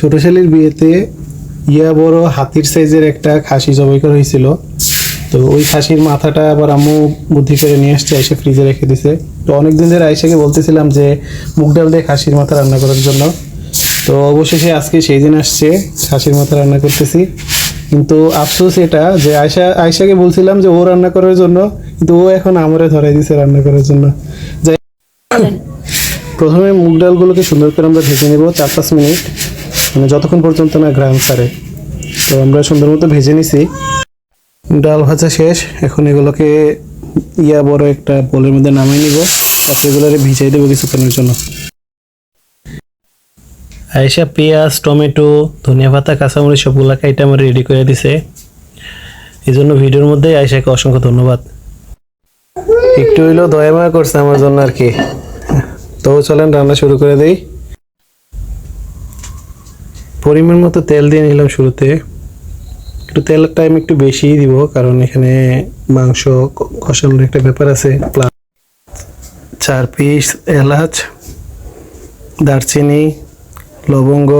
ছোট শালির বিয়েতে ইয়া বড় হাতির সাইজের একটা খাসি জবাই করা হয়েছিল। তো ওই খাসির মাথাটা আবার আম্মু বুদ্ধি করে নিয়ে আসছে এসে ফ্রিজে রেখে দিছে। তো অনেক দিন ধরে আইসাকে বলতেছিলাম যে মুগ ডাল দিয়ে খাসির মাথা রান্না করার জন্য। তো অবশেষে আজকে সেই দিন আসছে খাসির মাথা রান্না করতেছি। কিন্তু আফসোস এটা যে আয়সা আয়সাকে বলছিলাম যে ও রান্না করার জন্য কিন্তু ও এখন আমারে ধরাই দিছে রান্না করার জন্য। যাই প্রথমে মুগ ডালগুলোকে সুন্দর করে আমরা ভেজে নেব চার পাঁচ মিনিট। মানে যতক্ষণ পর্যন্ত না গ্রাম ছাড়ে। তো আমরা সুন্দর মতো ভেজে নিছি। ডাল ভাজা শেষ। এখন এগুলোকে ইয়া বড় একটা বোলের মধ্যে নামিয়ে নিব। তারপর এগুলোকে ভিজাই দেবো কিছুক্ষণের জন্য। আয়েশা, পেঁয়াজ, টমেটো, ধনিয়া পাতা, কাঁচামরিচ সবগুলা কাইটা আমার রেডি করে দিছে। এই জন্য ভিডিওর মধ্যে আয়েশাকে অসংখ্য ধন্যবাদ। একটু হইলেও দয়া মায়া করছে আমার জন্য আর কি। তো চলেন, রান্না শুরু করে দেই। পরিমাণ মতো তেল দিয়ে নিলাম শুরুতে। একটু তেলের টাইম একটু বেশিই দিব, কারণ এখানে মাংস কষানোর একটা ব্যাপার আছে প্লাস চার পিস এলাচ, দারচিনি, লবঙ্গ,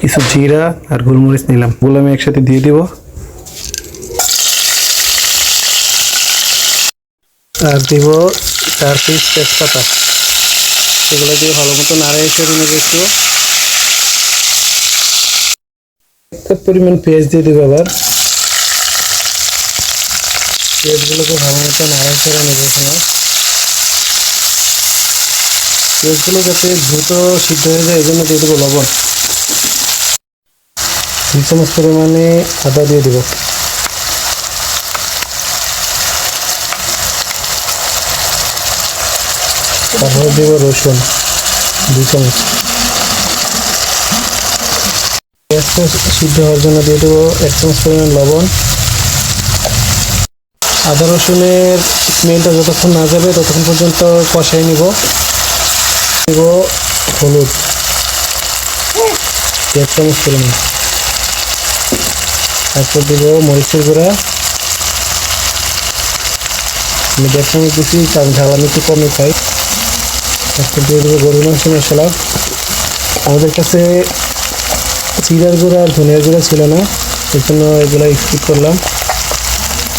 কিছু জিরা আর গোলমরিচ নিলাম। ওগুলো আমি একসাথে দিয়ে দিব। আর দিব চার পিস তেজপাতা। এগুলো দিয়ে ভালো মতো নাড়াই হিসেবে নেবে একটু। একটা পরিমাণ পেঁয়াজ দিয়ে দেবো আবার। পেঁয়াজগুলোকে ভালো মতো নাড়াই ছেড়ে নেবে এখানে। পেঁয়াজগুলো যাতে দ্রুত সিদ্ধ হয়ে যায় এই জন্য দিয়ে দেবো লবণ। দুই চামচ পরিমাণে আদা দিয়ে দেবো। তারপরে দেবো রসুন, দুই চামচ। পেঁয়াজটা সিদ্ধ হওয়ার জন্য দিয়ে দেবো এক চামচ পরিমাণ লবণ। আদা রসুনের স্মেলটা যতক্ষণ না যাবে ততক্ষণ পর্যন্ত কষাই নিব। দেব হলুদ। এক চামচ পরিমাণ। তারপর দেব মরিচের গুঁড়া। আমি দেড় চামচ দিচ্ছি কারণ ঝাল একটু কমই খাই। তারপর দিয়ে দেবো গরু মাংস মশলা। আমাদের কাছে জিরার গুঁড়া আর ধনিয়ার গুঁড়া ছিল না, এই জন্য এগুলো স্কিপ করলাম।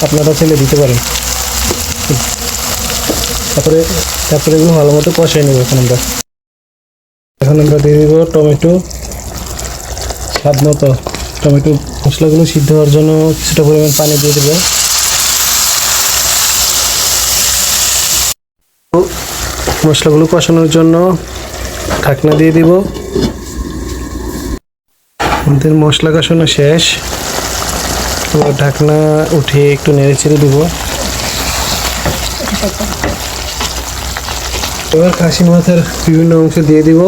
আপনারা চাইলে দিতে পারেন। তারপরে তারপরে এগুলো ভালো মতো কষাই নেব এখন আমরা। এখন আমরা দিয়ে দেবো টমেটো। স্বাদ মতো টমেটো মশলাগুলো সিদ্ধ হওয়ার জন্য কিছুটা পরিমাণ পানি দিয়ে দেবো। মশলাগুলো কষানোর জন্য ঢাকনা দিয়ে দিব। আমাদের মশলা কষানো শেষ। এবার ঢাকনা উঠে একটু নেড়ে ছেড়ে দিব। এবার খাসি মাথার বিভিন্ন অংশ দিয়ে দিব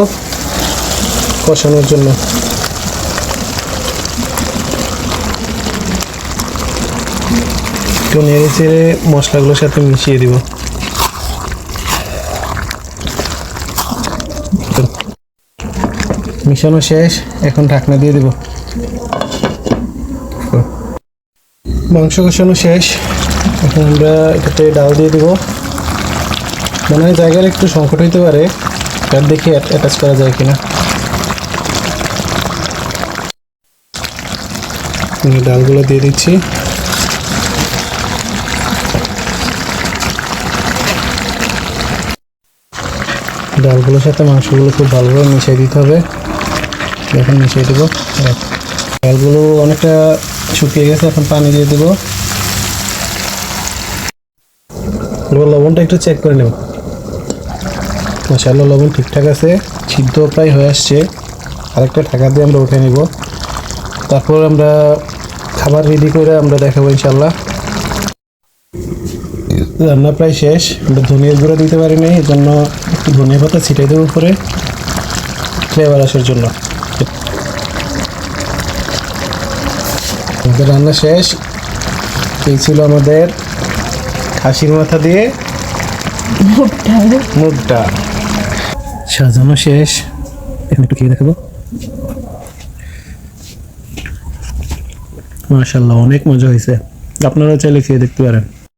কষানোর জন্য। একটু নেড়ে চেড়ে মশলাগুলোর সাথে মিশিয়ে দিব। মিশানো শেষ, এখন ঢাকনা দিয়ে দেব। মাংস কষানো শেষ, এখন আমরা এটাতে ডাল দিয়ে দেব। মনে হয় জায়গার একটু সংকট হইতে পারে তার দেখে অ্যাটাচ করা যায় কিনা। ডালগুলো দিয়ে দিচ্ছি। ডালগুলোর সাথে মাংসগুলো খুব ভালোভাবে মিশিয়ে দিতে হবে। এখন মিশিয়ে দেবো। ডালগুলো অনেকটা শুকিয়ে গেছে, এখন পানি দিয়ে দেবো। লবণটা একটু চেক করে নেব। মশালা লবণ ঠিকঠাক আছে, সিদ্ধ প্রায় হয়ে আসছে। আরেকটা ঢাকা দিয়ে আমরা উঠে নিব। তারপর আমরা খাবার রেডি করে আমরা দেখাবো ইনশাল্লাহ রান্না প্রায় শেষ, আমরা ধনিয়া গুঁড়ো দিতে পারি নাই এই জন্য একটু ধনিয়া পাতা ছিটাই দেবো উপরে। ফ্লেভার আসার জন্য। আমাদের রান্না শেষ। এই ছিল আমাদের খাসির মাথা দিয়ে মুগটা সাজানো শেষ। এখন একটু খেয়ে দেখাবো। মাশাল্লাহ অনেক মজা হয়েছে। আপনারা চাইলে খেয়ে দেখতে পারেন।